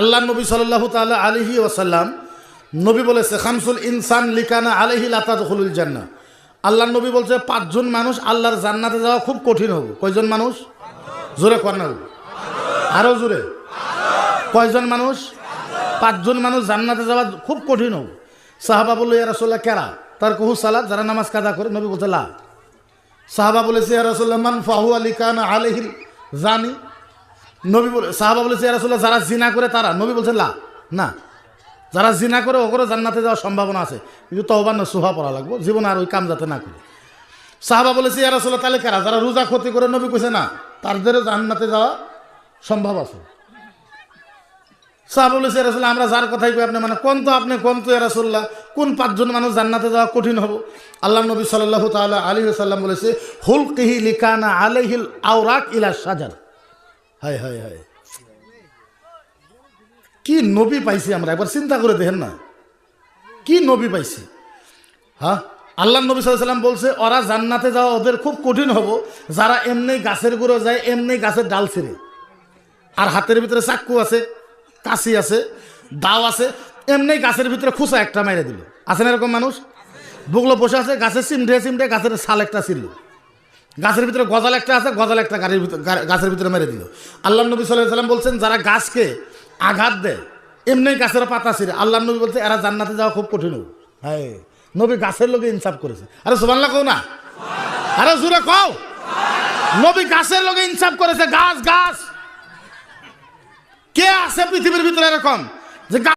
আল্লাহ নবী সাল্লাহ তাল্লাহ আলহি ওসাল্লাম নবী বলেছে, খামসুল ইনসান লিকানা আলহি লাতা দখলুল জান্না আল্লাহ নবী বলছে, পাঁচজন মানুষ আল্লাহর জান্নাতে যাওয়া খুব কঠিন হবে। কয়জন মানুষ? জোরে কর না। আরও জোরে। কয়জন মানুষ? পাঁচজন মানুষ জান্নাতে যাওয়া খুব কঠিন হবে। সাহাবা বলল, ইয়া রসোল্লাহ কেরা তার কুহু, সালাদ। যারা নামাজ কাদা করে, নবী বলছে, লা। সাহাবা বলেছে, ইয়া রসোল্লাহ মান ফাহু আলী কানা আলহিল জানি। নবী বলে, সাহাবা বলেছে রসোল্লাহ যারা জিনা করে তারা, নবী বলছে লা, না। যারা জিনা করে, ওগুলো জান্নাতে যাওয়ার সম্ভাবনা আছে। কিন্তু তহবান সুহা পড়া লাগবো। জীবনে আর ওই কাম যাতে না করে। সাহাবা বলেছে ইয়া রসোল্লাহ তাহলে কারা? যারা রোজা ক্ষতি করে, নবী কইছে, না, তাদেরও জান্নাতে যাওয়া সম্ভব আছে। সাহাবা বলেছে রাসুল্লাহ আমরা যার কথাই কই, আপনি মানে কোন তো আপনি, কোন তো রাসুল্লাহ কোন পাঁচজন মানুষ জান্নাতে যাওয়া কঠিন হব? আল্লাহ নবী সাল্লাহ তাল্লাহ আলী সাল্লাম বলেছে হুল কিহি লিকানা আলহিল আওরাক ইলা সাজার হায় হায় হায়। কি নবী পাইছি আমরা? একবার চিন্তা করে দেখেন না। কি নবী পাইছি? হ্যাঁ আল্লাহ নবী সাল্লাম বলছে, ওরা জান্নাতে যাওয়া ওদের খুব কঠিন হব। যারা এমনি গাছের গুঁড়ো যায়, এমনি গাছের ডাল ছিঁড়ে। আর হাতের ভিতরে চাক্কু আছে, কাশি আছে, দাও আছে, এমনি গাছের ভিতরে খুসা একটা মেরে দিল। আছে না এরকম মানুষ? বুকলো বসে আছে গাছের চিমটে চিমটে গাছের শাল একটা ছিল গাছের ভিতরে গজাল একটা আছে, গজাল একটা গাড়ির ভিতরে গাছের ভিতরে মেরে দিল। আল্লাহ নবী সাল্লাহ সাল্লাম বলছেন, যারা গাছকে আঘাত দেয়, এমনি গাছের পাতা ছিঁড়ে। আল্লাহ নবী বলছে, এরা জান্নাতে যাওয়া খুব কঠিন হ্যাঁ নবী গাছের লোকে ইনসাফ করেছে। আরে সুবাল্লা কও না। আরে জুড়ে কও। নবী গাছের লোকে ইনসাফ করেছে, গাছ গাছ। কে আছে পৃথিবীর ভিতরে এরকম? যে